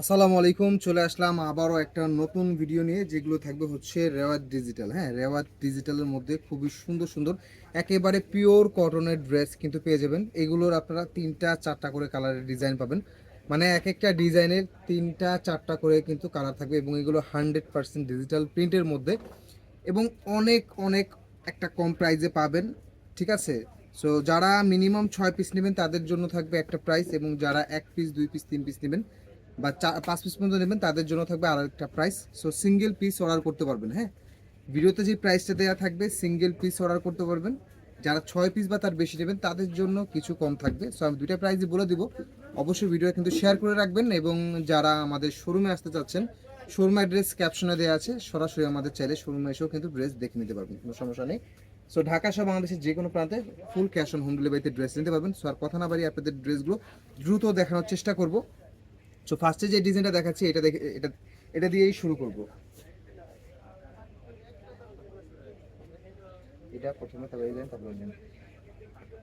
আসসালামু আলাইকুম, চলে আসলাম আবারও একটা নতুন ভিডিও নিয়ে, যেগুলো থাকবে হচ্ছে রেওয়াত ডিজিটাল হ্যাঁ রেওয়াত ডিজিটালের মধ্যে খুবই সুন্দর সুন্দর, একেবারে পিওর কটনের ড্রেস কিন্তু পেয়ে যাবেন। এগুলোর আপনারা তিনটা, চারটা করে কালারের ডিজাইন পাবেন। মানে এক একটা ডিজাইনের তিনটা, চারটা করে কিন্তু কালার থাকবে এবং এগুলো হান্ড্রেড পার্সেন্ট ডিজিটাল প্রিন্টের মধ্যে। এবং অনেক অনেক একটা কম প্রাইসে পাবেন, ঠিক আছে? সো যারা মিনিমাম ছয় পিস নেবেন, তাদের জন্য থাকবে একটা প্রাইস এবং যারা এক পিস দুই পিস তিন পিস নেবেন বা চার পাঁচ পিস পর্যন্ত নেবেন, তাদের জন্য থাকবে আর একটা price so single piece order করতে পারবেন হ্যাঁ? ভিডিওতে যে প্রাইসটা দেওয়া থাকবে সিঙ্গেল পিস অর্ডার করতে পারবেন। যারা ছয় পিস বা তার বেশি নেবেন, তাদের জন্য কিছু কম থাকবে। সো আমি দুইটা প্রাইসই বলে দিব। অবশ্যই ভিডিও কিন্তু শেয়ার করে রাখবেন এবং যারা আমাদের শোরুমে আসতে চাচ্ছেন শোরুম অ্যাড্রেস ক্যাপশনে দেওয়া আছে, সরাসরি আমাদের চাইলে শোরুমে এসেও কিন্তু ড্রেস দেখে নিতে পারবেন, কোনো সমস্যা নেই। সো ঢাকা সহ বাংলাদেশের যে কোনো প্রান্তে ফুল ক্যাশ অন হোম ডেলিভারিতে ড্রেস নিতে পারবেন। সো আর কথা না বাড়িয়ে আপনাদের ড্রেসগুলো দ্রুত দেখানোর চেষ্টা করব। সো ফার্স্টে যে ডিজাইনটা দেখাচ্ছি, এটা দেখে, এটা এটা দিয়েই শুরু করব। এটা প্রথমে তবে ডিজাইন তারপর ডিজাইন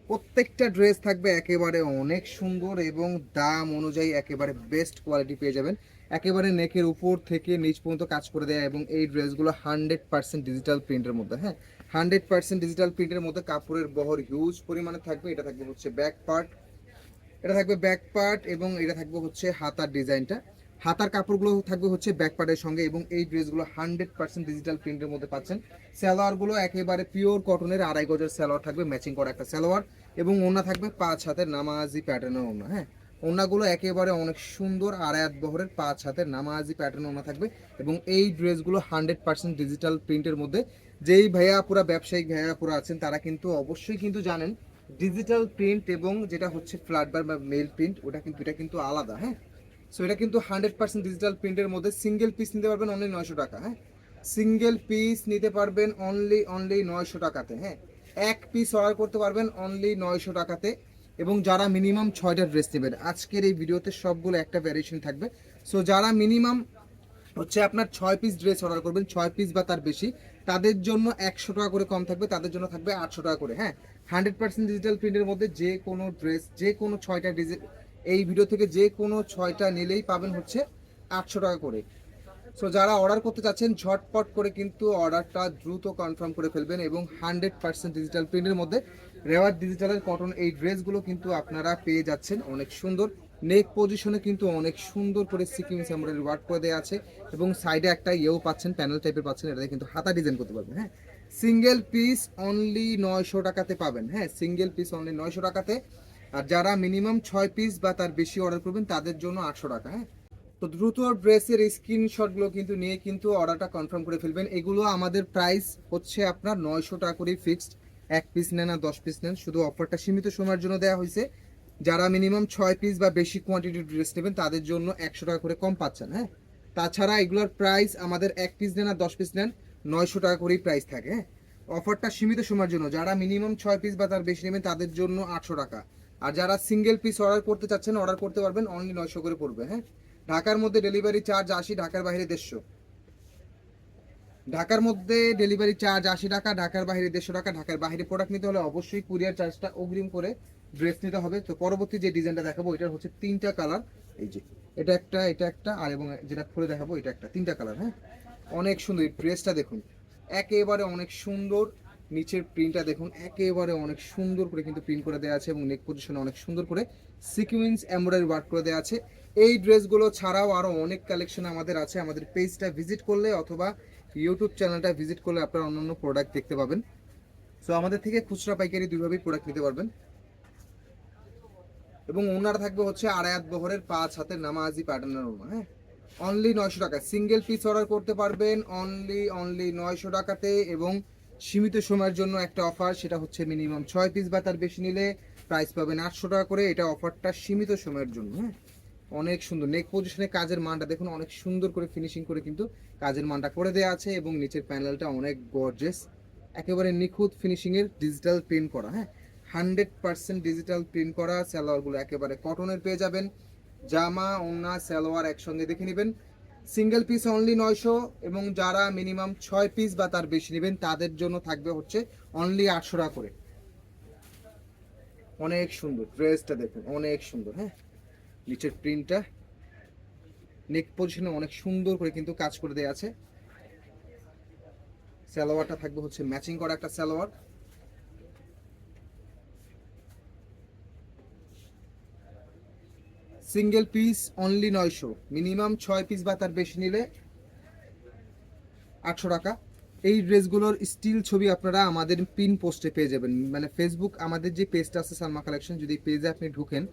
প্রত্যেকটা ড্রেস থাকবে একেবারে অনেক সুন্দর এবং দাম অনুযায়ী একেবারে বেস্ট কোয়ালিটি পেয়ে যাবেন। একেবারে নেকের উপর থেকে নিচ পর্যন্ত কাজ করে দেয় এবং এই ড্রেসগুলো হান্ড্রেড পার্সেন্ট ডিজিটাল প্রিন্টের মধ্যে হ্যাঁ? হান্ড্রেড পার্সেন্ট ডিজিটাল প্রিন্টের মধ্যে কাপড়ের বহর হিউজ পরিমাণে থাকবে। এটা থাকবে হচ্ছে ব্যাক পার্ট এটা থাকবে ব্যাক পার্ট এবং এটা থাকবে হচ্ছে হাতার ডিজাইনটা। হাতার কাপড়গুলো থাকবে হচ্ছে ব্যাক পার্টের সঙ্গে এবং এই ড্রেসগুলো হান্ড্রেড পার্সেন্ট ডিজিটাল প্রিন্টের মধ্যে পাচ্ছেন। সালোয়ারগুলো একেবারে পিওর কটনের আড়াই গজের সালোয়ার থাকবে ম্যাচিং করা একটা সালোয়ার এবং ওনা থাকবে পাঁচ হাতের নামাজি প্যাটার্নের ওনা হ্যাঁ? ওনাগুলো একেবারে অনেক সুন্দর আড়ায়াত বহরের পাঁচ হাতের নামাজি প্যাটার্ন ওনা থাকবে এবং এই ড্রেসগুলো হান্ড্রেড পার্সেন্ট ডিজিটাল প্রিন্টের মধ্যে। যেই ভাইয়া পুরা ব্যবসায়িক ভাইয়া পুরা আছেন, তারা কিন্তু অবশ্যই কিন্তু জানেন ডিজিটাল প্রিন্ট এবং যেটা হচ্ছে ফ্ল্যাট বার বা মেল প্রিন্ট ওটা কিন্তু, এটা কিন্তু আলাদা হ্যাঁ? সো এটা কিন্তু হান্ড্রেড পার্সেন্ট ডিজিটাল প্রিন্টের মধ্যে সিঙ্গেল পিস নিতে পারবেন অনলি নয়শো টাকা হ্যাঁ? সিঙ্গেল পিস নিতে পারবেন অনলি অনলি নয়শো টাকাতে হ্যাঁ? এক পিস অর্ডার করতে পারবেন অনলি নয়শো টাকাতে এবং যারা মিনিমাম ছয়টা ড্রেস নেবেন, আজকের এই ভিডিওতে সবগুলো একটা ভ্যারিয়েশন থাকবে। সো যারা মিনিমাম হচ্ছে আপনার ছয় পিস ড্রেস অর্ডার করবেন, ছয় পিস বা তার বেশি, তাদের জন্য একশো টাকা করে কম থাকবে, তাদের জন্য থাকবে আটশো টাকা করে হ্যাঁ? হান্ড্রেড পার্সেন্ট ডিজিটাল প্রিন্টের মধ্যে যে কোনো ড্রেস যে কোনো ছয়টা ডিজি এই ভিডিও থেকে যে কোনো ছয়টা নিলেই পাবেন হচ্ছে আটশো টাকা করে। সো যারা অর্ডার করতে চাচ্ছেন, ঝটপট করে কিন্তু অর্ডারটা দ্রুত কনফার্ম করে ফেলবেন এবং হান্ড্রেড পার্সেন্ট ডিজিটাল প্রিন্টের মধ্যে রেওয়ার ডিজিটালের কটন এই ড্রেসগুলো কিন্তু আপনারা পেয়ে যাচ্ছেন অনেক সুন্দর। নেক পজিশনে কিন্তু অনেক সুন্দর করে সিকিংস এমব্রয়ডারি ওয়ার্ক করে দেওয়া আছে এবং সাইডে একটা ইয়েও পাচ্ছেন প্যানেল টাইপের পাচ্ছেন, এটাতে কিন্তু হাতা ডিজাইন করতে পারবেন হ্যাঁ? সিঙ্গেল পিস অনলি নয়শো টাকাতে পাবেন। হ্যাঁ সিঙ্গেল পিস অনলি নয়শো টাকাতে। আর যারা মিনিমাম ছয় পিস বা তার বেশি অর্ডার করবেন, তাদের জন্য আটশো টাকা হ্যাঁ। তো দ্রুত ড্রেসের স্ক্রিনশটগুলো কিন্তু নিয়ে কিন্তু অর্ডারটা কনফার্ম করে ফেলবেন। এগুলো আমাদের প্রাইস হচ্ছে আপনার নয়শো টাকা করেই ফিক্সড এক পিস নেন আর দশ পিস নেন। শুধু অফারটা সীমিত সময়ের জন্য দেওয়া হয়েছে। যারা মিনিমাম ছয় পিস বা বেশি কোয়ান্টিটির ড্রেস নেবেন, তাদের জন্য একশো টাকা করে কম পাচ্ছেন হ্যাঁ। তাছাড়া এগুলোর প্রাইস আমাদের এক পিস নেন আর দশ পিস নেন। নয়শো টাকা করেই প্রাইস থাকে হ্যাঁ? অফারটা সীমিত সময়ের জন্য। যারা মিনিমাম ছয় পিস বা তার বেশি নেবেন, তাদের জন্য আটশো টাকা। আর যারা সিঙ্গেল পিস অর্ডার করতে চাচ্ছেন অর্ডার করতে পারবেন অনলি নয়শো করে পড়বে হ্যাঁ? ঢাকার মধ্যে ডেলিভারি চার্জ আশি, ঢাকার বাইরে দেড়শো। ঢাকার মধ্যে ডেলিভারি চার্জ আশি টাকা, ঢাকার বাইরে দেড়শো টাকা, ঢাকার বাইরে প্রোডাক্ট নিতে হলে অবশ্যই কুরিয়ার চার্জটা অগ্রিম করে ড্রেস নিতে হবে। তো পরবর্তী যে ডিজাইনটা দেখাবো, এটার হচ্ছে তিনটা কালার এই যে, এটা একটা এটা একটা, আর এবং যেটা খুলে দেখাবো, এটা একটা, তিনটা কালার হ্যাঁ? অনেক সুন্দর, এই ড্রেসটা দেখুন। একেবারে অনেক সুন্দর, নিচের প্রিন্টটা দেখুন, একেবারে অনেক সুন্দর করে কিন্তু প্রিন্ট করে দেওয়া আছে এবং নেক পজিশনে অনেক সুন্দর করে সিকুয়েন্স এমব্রয়ডারি ওয়ার্ক করে দেওয়া আছে। এই ড্রেসগুলো ছাড়াও আরও অনেক কালেকশন আমাদের আছে, আমাদের পেজটা ভিজিট করলে অথবা ইউটিউব চ্যানেলটা ভিজিট করলে আপনারা অন্যান্য প্রোডাক্ট দেখতে পাবেন। সো আমাদের থেকে খুচরা পাইকারি দুইভাবেই প্রোডাক্ট নিতে পারবেন। এবং ওনার থাকবে হচ্ছে আড়ায়াত বহরের পাঁচ হাতের নামাজি প্যাটার্নের ওনা হ্যাঁ? অনলি নয়শো টাকা সিঙ্গেল পিস অর্ডার করতে পারবেন অনলি অনলি নয়শো টাকাতে এবং সীমিত সময়ের জন্য একটা অফার সেটা হচ্ছে মিনিমাম ছয় পিস বা তার বেশি নিলে প্রাইস পাবেন আটশো টাকা করে। এটা অফারটা সীমিত সময়ের জন্য হ্যাঁ? অনেক সুন্দর। নেক পজিশনে কাজের মানটা দেখুন, অনেক সুন্দর করে ফিনিশিং করে কিন্তু কাজের মানটা করে দেওয়া আছে এবং নিচের প্যানেলটা অনেক গর্জেস একেবারে নিখুঁত ফিনিশিংয়ের ডিজিটাল প্রিন্ট করা হ্যাঁ? হান্ড্রেড পার্সেন্ট ডিজিটাল প্রিন্ট করা স্যালোয়ারগুলো একেবারে কটনের পেয়ে যাবেন। জামা ওনা সালোয়ার একসঙ্গে দেখে নেবেন। সিঙ্গেল পিস অনলি নয়শো এবং যারা মিনিমাম ছয় পিস বা তার বেশি নেবেন, তাদের জন্য থাকবে হচ্ছে অনলি আটশো টাকা করে। অনেক সুন্দর ড্রেসটা দেখুন, অনেক সুন্দর হ্যাঁ? নিচের প্রিন্টটা নেক পজিশনে অনেক সুন্দর করে কিন্তু কাজ করে দেওয়া আছে। সালোয়ারটা থাকবে হচ্ছে ম্যাচিং করা একটা সালোয়ার। সিঙ্গেল পিস অনলি নয়শো। মিনিমাম ছয় পিস বা তার বেশি নিলে আটশো টাকা। এই ড্রেসগুলোর স্টিল ছবি আপনারা আমাদের পিন পোস্টে পেয়ে যাবেন। মানে ফেসবুক আমাদের যে পেজটা আছে সালমা কালেকশন যদি পেজে আপনি ঢুকেন,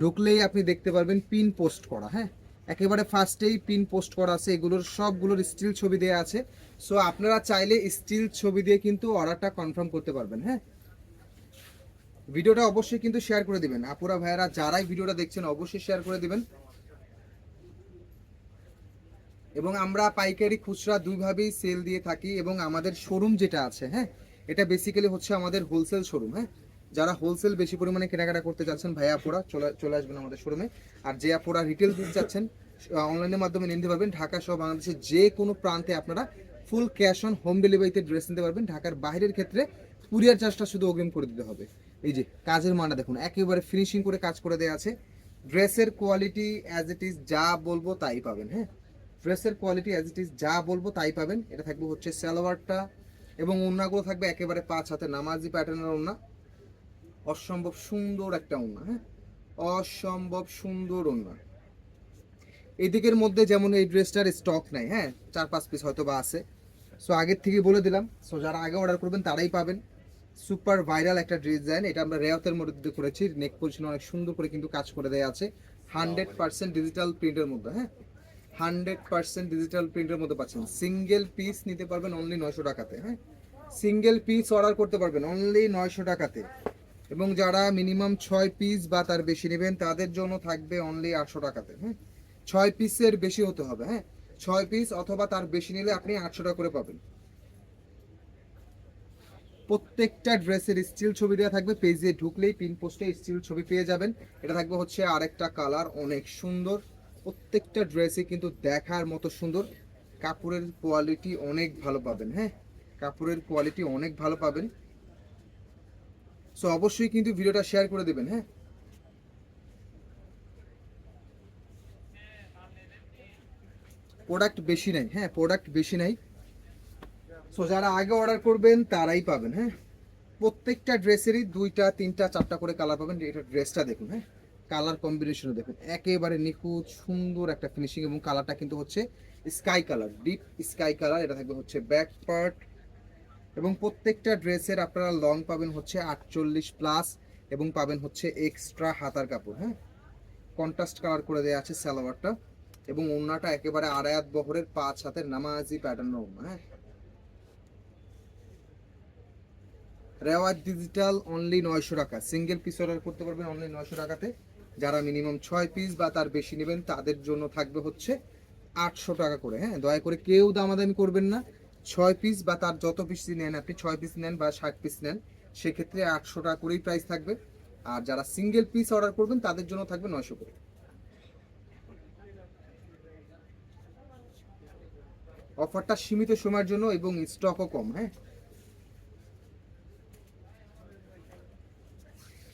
ঢুকলেই আপনি দেখতে পারবেন পিন পোস্ট করা হ্যাঁ? একেবারে ফার্স্টেই পিন পোস্ট করা আছে, এগুলোর সবগুলোর স্টিল ছবি দেওয়া আছে। সো আপনারা চাইলে স্টিল ছবি দিয়ে কিন্তু অর্ডারটা কনফার্ম করতে পারবেন হ্যাঁ? ভিডিওটা অবশ্যই কিন্তু শেয়ার করে দিবেন। আপুরা, ভাইয়ারা, যারাই ভিডিওটা দেখছেন, অবশ্যই শেয়ার করে দিবেন। এবং আমরা পাইকারি খুচরা দুইভাবেই সেল দিয়ে থাকি এবং আমাদের শোরুম যেটা আছে হ্যাঁ এটা বেসিক্যালি হচ্ছে আমাদের হোলসেল শোরুম হ্যাঁ। যারা হোলসেল বেশি পরিমাণে কেনাকাটা করতে চাচ্ছেন ভাইয়া, আপুরা, চলে চলে আসবেন আমাদের শোরুমে আর যে আপুরা রিটেল দিতে চাচ্ছেন অনলাইনের মাধ্যমে নিতে পারবেন। ঢাকা সহ বাংলাদেশের যে কোনো প্রান্তে আপনারা ফুল ক্যাশ অন হোম ডেলিভারিতে ড্রেস নিতে পারবেন। ঢাকার বাইরের ক্ষেত্রে কুরিয়ার চার্জটা শুধু অগ্রিম করে দিতে হবে। এই যে কাজের মানটা দেখুন, একেবারে ফিনিশিং করে কাজ করে দেওয়া আছে। ড্রেসের কোয়ালিটি অ্যাজ ইট ইজ যা বলব তাই পাবেন হ্যাঁ? ড্রেসের কোয়ালিটি অ্যাজ ইট ইজ যা বলব তাই পাবেন। এটা থাকবে হচ্ছে সালোয়ারটা এবং ওড়নাগুলো থাকবে একেবারে পাঁচ হাতে নামাজি প্যাটার্নের ওড়না অসম্ভব সুন্দর একটা ওনা হ্যাঁ? অসম্ভব সুন্দর ওড়না এদিকের মধ্যে যেমন এই ড্রেসটার স্টক নাই হ্যাঁ? চার পাঁচ পিস হয়তো বা আছে। সো আগের থেকে বলে দিলাম। সো যারা আগে অর্ডার করবেন তারাই পাবেন। সুপার ভাইরাল একটা ডিজাইন। এটা আমরা রেয়াতের মধ্যে করেছি। নেক পজিশন অনেক সুন্দর করে কিন্তু কাজ করে দেওয়া আছে। হান্ড্রেড পার্সেন্ট ডিজিটাল প্রিন্টের মধ্যে হ্যাঁ? হান্ড্রেড পার্সেন্ট ডিজিটাল প্রিন্টের মধ্যে পাচ্ছেন। সিঙ্গেল পিস নিতে পারবেন অনলি নয়শো টাকাতে হ্যাঁ? সিঙ্গেল পিস অর্ডার করতে পারবেন অনলি নয়শো টাকাতে। এবং যারা মিনিমাম ছয় পিস বা তার বেশি নেবেন তাদের জন্য থাকবে অনলি আটশো টাকাতে হ্যাঁ? ছয় পিসের বেশি হতে হবে হ্যাঁ? ছয় পিস অথবা তার বেশি নিলে আপনি আটশো টাকা করে পাবেন। প্রত্যেকটা ড্রেসের স্টিল ছবি দেওয়া থাকবে। পেজে ঢুকলেই পিন পোস্টে স্টিল ছবি পেয়ে যাবেন। এটা থাকবে হচ্ছে আরেকটা কালার অনেক সুন্দর। প্রত্যেকটা ড্রেসে কিন্তু দেখার মতো সুন্দর। কাপড়ের কোয়ালিটি অনেক ভালো পাবেন হ্যাঁ? কাপড়ের কোয়ালিটি অনেক ভালো পাবেন। সো অবশ্যই কিন্তু ভিডিওটা শেয়ার করে দেবেন হ্যাঁ? প্রোডাক্ট বেশি নাই হ্যাঁ? প্রোডাক্ট বেশি নাই। সো যারা আগে অর্ডার করবেন, তারাই পাবেন হ্যাঁ? প্রত্যেকটা ড্রেসেরই দুইটা, তিনটা, চারটা করে কালার পাবেন। এটা ড্রেসটা দেখুন হ্যাঁ? কালার কম্বিনেশনও দেখুন। একেবারে নিখুঁত, সুন্দর একটা ফিনিশিং এবং কালারটা কিন্তু হচ্ছে sky colour deep sky colour এটা থাকবে হচ্ছে ব্যাক পার্ট এবং প্রত্যেকটা ড্রেসের আপনারা লং পাবেন হচ্ছে আটচল্লিশ প্লাস এবং পাবেন হচ্ছে এক্সট্রা হাতার কাপড় হ্যাঁ? কন্ট্রাস্ট কালার করে দেওয়া আছে সালোয়ারটা। এবং ওড়নাটা একেবারে আড়ায়াত বহরের পাঁচ হাতের নামাজি প্যাটার্ন হ্যাঁ? রেওয়াজ ডিজিটাল অনলি নয়শো টাকা। সিঙ্গেল পিস অর্ডার করতে পারবেন অনলি নয়শো টাকাতে। যারা মিনিমাম ছয় পিস বা তার বেশি নেবেন, তাদের জন্য থাকবে হচ্ছে আটশো টাকা করে। হ্যাঁ দয়া করে কেউ দামাদামি করবেন না। ছয় পিস বা তার যত পিস নেন আপনি, ছয় পিস নেন বা ষাট পিস নেন, সেক্ষেত্রে আটশো টাকা করেই প্রাইস থাকবে। আর যারা সিঙ্গেল পিস অর্ডার করবেন, তাদের জন্য থাকবে নয়শো করে। অফারটা সীমিত সময়ের জন্য এবং স্টকও কম হ্যাঁ।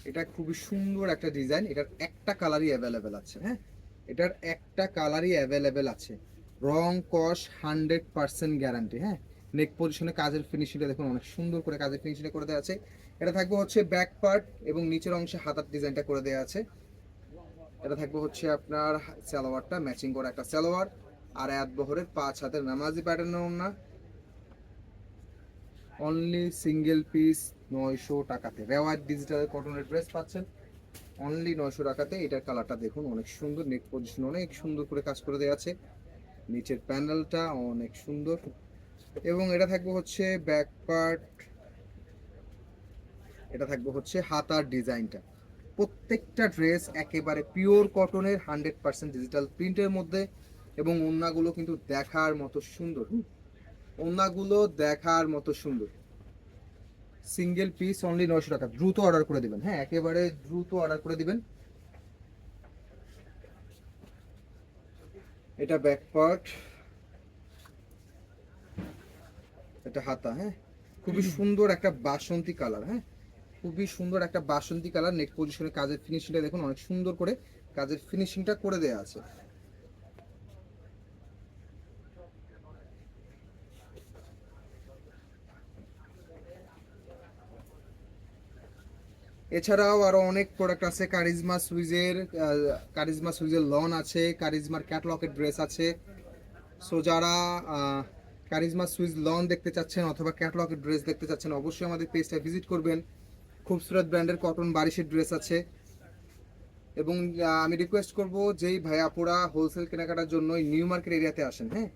এটা খুবই সুন্দর একটা ডিজাইন এটার একটা কালারই অ্যাভেলেবেল আছে হ্যাঁ? এটার একটা কালারই অ্যাভেলেবেল আছে। রং, কস, হান্ড্রেড পার্সেন্ট গ্যারান্টি হ্যাঁ? নেক পজিশনে কাজের ফিনিশিংটা দেখুন, অনেক সুন্দর করে কাজের ফিনিশিংটা করে দেওয়া আছে। এটা থাকবে হচ্ছে ব্যাক পার্ট এবং নিচের অংশে হাতার ডিজাইনটা করে দেওয়া আছে। এটা থাকবে হচ্ছে আপনার সালোয়ারটা ম্যাচিং করা একটা সালোয়ার, আর এক বহরের পাঁচ হাতের নামাজি প্যাটার্নের ওড়না অনলি সিঙ্গেল পিস নয়শো টাকাতে। রেওয়ার ডিজিটাল কটনের ড্রেস পাচ্ছেন। অনলি নয়শো টাকাতে এটার কালারটা দেখুন, অনেক সুন্দর নেক পজিশন অনেক সুন্দর করে কাজ করে দেওয়া আছে। নিচের প্যানেলটা অনেক সুন্দর। এবং এটা থাকবে হচ্ছে ব্যাক পার্ট এটা থাকবে হচ্ছে হাতার ডিজাইনটা। প্রত্যেকটা ড্রেস একেবারে পিওর কটনের হান্ড্রেড পার্সেন্ট ডিজিটাল প্রিন্টের মধ্যে এবং ওড়নাগুলো কিন্তু দেখার মতো সুন্দর। হুম। ওড়নাগুলো দেখার মতো সুন্দর। সিঙ্গেল পিস অনলি নয়শো টাকা। দ্রুত অর্ডার করে দিবেন। হ্যাঁ একেবারে দ্রুত অর্ডার করে দিবেন। এটা ব্যাক পার্ট এটা হাতা হ্যাঁ। খুবই সুন্দর একটা বাসন্তী কালার হ্যাঁ। খুবই সুন্দর একটা বাসন্তী কালার নেক পজিশনে কাজের ফিনিশিংটা দেখুন, অনেক সুন্দর করে কাজের ফিনিশিংটা করে দেওয়া আছে। এছাড়াও আরও অনেক প্রোডাক্ট আছে। কারিজমা সুইজের কারিজমা সুইজের লন আছে কারিজমার ক্যাটলকের ড্রেস আছে। সো যারা কারিজমা সুইজ লন দেখতে চাচ্ছেন অথবা ক্যাটলকের ড্রেস দেখতে চাচ্ছেন, অবশ্যই আমাদের পেজটা ভিজিট করবেন। খুবসুরত ব্র্যান্ডের কটন বারিশের ড্রেস আছে। এবং আমি রিকোয়েস্ট করব যেই ভাইয়াপুরা হোলসেল কেনাকাটার জন্য নিউ মার্কেট এরিয়াতে আসেন হ্যাঁ?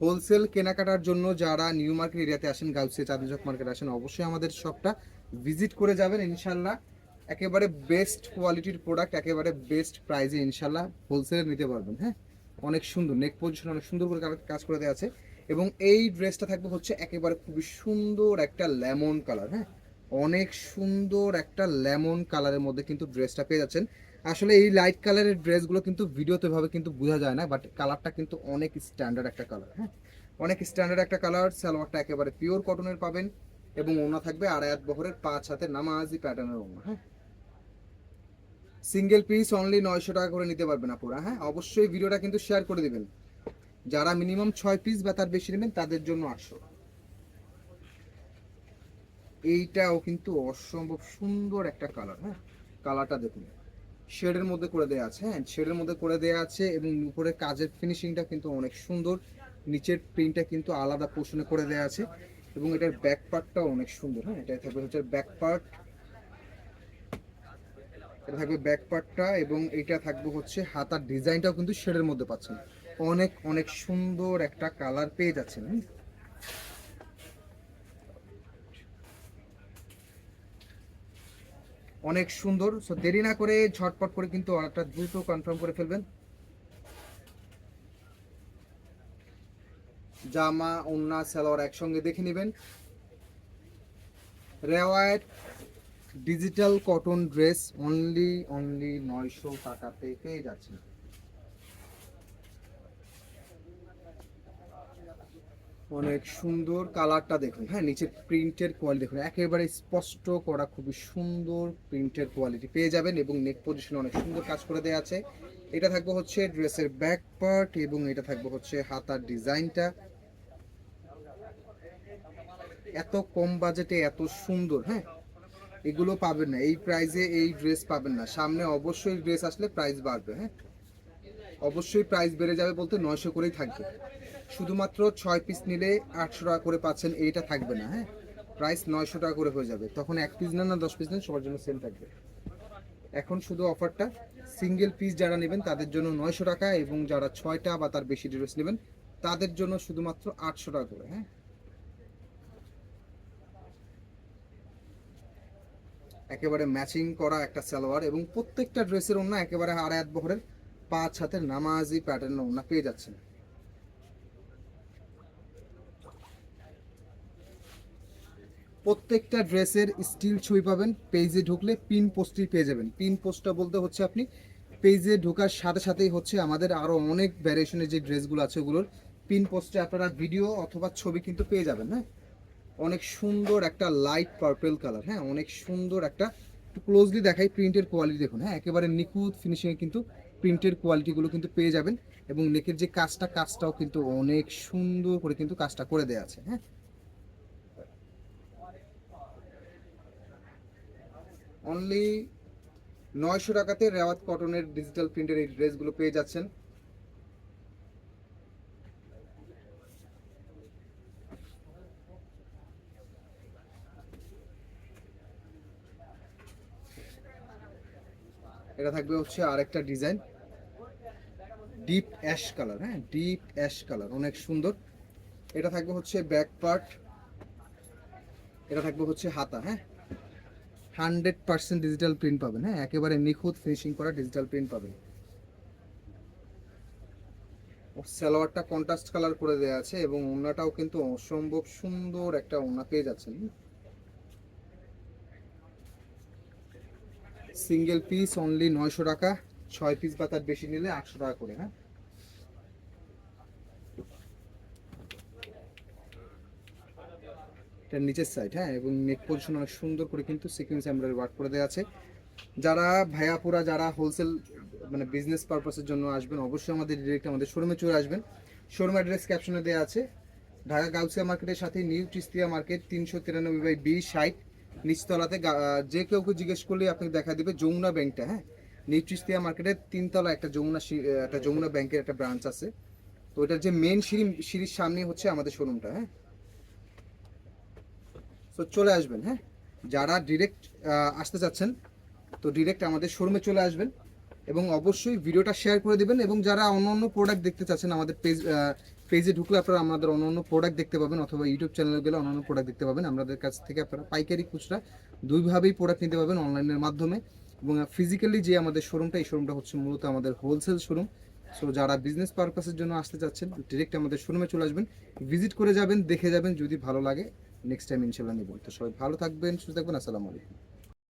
হোলসেল কেনাকাটার জন্য যারা নিউ মার্কেট এরিয়াতে আসেন গাউসিয়া চাঁদচক মার্কেট আসেন, অবশ্যই আমাদের শপটা ভিজিট করে যাবেন ইনশাল্লাহ। একেবারে বেস্ট কোয়ালিটির প্রোডাক্ট, একেবারে বেস্ট প্রাইসে ইনশাল্লাহ হোলসেলে নিতে পারবেন হ্যাঁ? অনেক সুন্দর নেক পজিশন অনেক সুন্দর করে কাজ- কাজ করে দেওয়া আছে। এবং এই ড্রেসটা থাকবে হচ্ছে একেবারে খুবই সুন্দর একটা লেমন কালার হ্যাঁ? অনেক সুন্দর একটা লেমন কালারের মধ্যে কিন্তু ড্রেসটা পেয়ে যাচ্ছেন। আসলে এই লাইট কালারের ড্রেসগুলো কিন্তু ভিডিওতে ভাবে কিন্তু বোঝা যায় না বাট কালারটা কিন্তু অনেক স্ট্যান্ডার্ড একটা কালার হ্যাঁ? অনেক স্ট্যান্ডার্ড একটা কালার সালোয়ারটা একেবারে পিওর কটনের পাবেন। এবং ওনা থাকবে আড়ায়াত বহরের পাঁচ হাতে নামাজি প্যাটার্নের ওনা। হ্যাঁ। সিঙ্গেল পিস অনলি নয়শো টাকা করে নিতে পারবেন আপুরা হ্যাঁ? অবশ্যই ভিডিওটা কিন্তু শেয়ার করে দিবেন। যারা মিনিমাম ছয় পিস বা তার বেশি নেবেন তাদের জন্য আটশো এইটাও কিন্তু অসম্ভব সুন্দর একটা কালার হ্যাঁ? কালারটা দেখুন। শেডের মধ্যে করে দেওয়া আছে হ্যাঁ? শেডের মধ্যে করে দেওয়া আছে এবং উপরে কাজের ফিনিশিংটা কিন্তু অনেক সুন্দর। নিচের প্রিন্টটা কিন্তু আলাদা পোষণে করে দেওয়া আছে। এবং এটার ব্যাক পার্টটাও অনেক সুন্দর হ্যাঁ? এটা থাকবে হচ্ছে ব্যাক পার্ট এটা থাকবে ব্যাক পার্টটা এবং এটা থাকবে হচ্ছে হাতার ডিজাইনটাও কিন্তু শেডের মধ্যে পাচ্ছেন। অনেক অনেক সুন্দর একটা কালার পেয়ে যাচ্ছেন, হুম। অনেক সুন্দর, সো দেরি না করে ঝটপট করে কিন্তু অর্ডারটা দ্রুত কনফার্ম করে ফেলবেন। জামা, ওন্না, সালোয়ার একসঙ্গে দেখে নেবেন। Riwayat digital cotton dress only only নয়শো টাকাতে পেয়ে যাচ্ছেন। অনেক সুন্দর কালারটা দেখুন। হ্যাঁ নিচের প্রিন্টের কোয়ালিটি দেখুন। একেবারে স্পষ্ট করা খুবই সুন্দর প্রিন্টের কোয়ালিটি পেয়ে যাবেন এবং নেক পজিশনে অনেক সুন্দর কাজ করে দেওয়া আছে। এটা থাকবে হচ্ছে ড্রেসের ব্যাক পার্ট এবং এটা থাকবে হচ্ছে হাতার ডিজাইনটা এত কম বাজেটে, এত সুন্দর হ্যাঁ? এগুলো পাবেন না, এই প্রাইজে এই ড্রেস পাবেন না। সামনে অবশ্যই ড্রেস আসলে প্রাইস বাড়বে হ্যাঁ? অবশ্যই প্রাইস বেড়ে যাবে বলতে নয়শো করেই থাকবে। শুধুমাত্র ছয় পিস নিলে আটশো টাকা করে পাচ্ছেন, এইটা থাকবে না হ্যাঁ? প্রাইস নয়শো টাকা করে হয়ে যাবে। তখন এক পিস নেন না, দশ পিস নেন, সবার জন্য সেম থাকবে। এখন শুধু অফারটা সিঙ্গেল পিস যারা নেবেন, তাদের জন্য নয়শো টাকা এবং যারা ছয়টা বা তার বেশি ড্রেস নেবেন, তাদের জন্য শুধুমাত্র আটশো টাকা করে হ্যাঁ? একেবারে ম্যাচিং করা একটা সালোয়ার এবং প্রত্যেকটা ড্রেসের ওনা একেবারে আড়ায়াত বহরের পাঁচ হাতের নামাজি প্যাটার্ন ওনা পেয়ে যাচ্ছেন। প্রত্যেকটা ড্রেসের স্টিল ছবি পাবেন পেজে ঢুকলে পিন পোস্টই পেয়ে যাবেন। পিন পোস্টটা বলতে হচ্ছে আপনি পেজে ঢোকার সাথে সাথেই হচ্ছে আমাদের আরও অনেক ভ্যারিয়েশনের যে ড্রেসগুলো আছে ওগুলোর পিন পোস্টে আপনারা ভিডিও অথবা ছবি কিন্তু পেয়ে যাবেন হ্যাঁ? অনেক সুন্দর একটা লাইট পার্পেল কালার হ্যাঁ? অনেক সুন্দর একটা ক্লোজলি দেখাই প্রিন্টের কোয়ালিটি দেখুন হ্যাঁ? একেবারে নিখুঁত ফিনিশিংয়ে কিন্তু প্রিন্টের কোয়ালিটিগুলো কিন্তু পেয়ে যাবেন এবং নেকের যে কাজটা, কাজটাও কিন্তু অনেক সুন্দর করে কিন্তু কাজটা করে দেওয়া আছে হ্যাঁ? অনলি নয়শো টাকাতে রেওয়াত কটনের ডিজিটাল প্রিন্টের এই ড্রেসগুলো পেয়ে যাচ্ছেন। এটা থাকবে হচ্ছে আরেকটা ডিজাইন। ডিপ অ্যাশ কালার হ্যাঁ? ডিপ অ্যাশ কালার অনেক সুন্দর। এটা থাকবে হচ্ছে ব্যাক পার্ট এটা থাকবে হচ্ছে হাতা হ্যাঁ? হান্ড্রেড পার্সেন্ট ডিজিটাল প্রিন্ট পাবেন হ্যাঁ? একেবারে নিখুঁত ফিনিশিং করা ডিজিটাল প্রিন্ট পাবেন। সালোয়ারটা কন্ট্রাস্ট কালার করে দেওয়া আছে এবং ওনাটাও কিন্তু অসম্ভব সুন্দর একটা ওনা পেয়ে যাচ্ছেন। সিঙ্গেল পিস অনলি নয়শো টাকা, ছয় পিস বা তার বেশি নিলে আটশো টাকা করে হ্যাঁ? এটা নিচের সাইড হ্যাঁ এবং নেক পজিশন অনেক সুন্দর করে কিন্তু সিকুয়েন্স এমব্রয়ডারি ওয়ার্ক করে দেওয়া আছে। যারা ভাইয়াপুরা, যারা হোলসেল মানে বিজনেস পারপাসের জন্য আসবেন, অবশ্যই আমাদের ডিরেক্ট আমাদের শোরুমে চলে আসবেন। শোরুম অ্যাড্রেস ক্যাপশনে দেওয়া আছে। ঢাকা গাউসিয়া মার্কেটের সাথে নিউ চিস্তিয়া মার্কেট তিনশো তিরানব্বই বাই বি ষাট নিচতলাতে যে কেউ কেউ জিজ্ঞেস করলে আপনাকে দেখা দিবে যমুনা ব্যাংকটা হ্যাঁ? নিউট্রিস্টিয়া মার্কেটের তিনতলা একটা যমুনা একটা যমুনা ব্যাংকের একটা ব্রাঞ্চ আছে। তো ওটার যে মেন সিঁড়ি, সিঁড়ির সামনে হচ্ছে আমাদের শোরুমটা হ্যাঁ? তো চলে আসবেন হ্যাঁ? যারা ডিরেক্ট আসতে চাচ্ছেন, তো ডিরেক্ট আমাদের শোরুমে চলে আসবেন এবং অবশ্যই ভিডিওটা শেয়ার করে দিবেন এবং যারা অন্য অন্য প্রোডাক্ট দেখতে চাচ্ছেন আমাদের পেজ পেজে ঢুকলে আপনারা আমাদের অন্য অন্য প্রোডাক্ট দেখতে পাবেন অথবা ইউটিউব চ্যানেলে গেলে অন্য অন্য প্রোডাক্ট দেখতে পাবেন। আমাদের কাছ থেকে আপনারা পাইকারি খুচরা দুইভাবেই প্রোডাক্ট নিতে পাবেন অনলাইনের মাধ্যমে। এবং ফিজিক্যালি যে আমাদের শোরুমটা এই শোরুমটা হচ্ছে মূলত আমাদের হোলসেল শোরুম সো যারা বিজনেস পারপাসের জন্য আসতে চাচ্ছেন ডিরেক্ট আমাদের শোরুমে চলে আসবেন। ভিজিট করে যাবেন, দেখে যাবেন যদি ভালো লাগে নেক্সট টাইম ইনশাল্লাহ নেবেন তো সবাই ভালো থাকবেন, সুস্থ থাকবেন, আসসালামু আলাইকুম।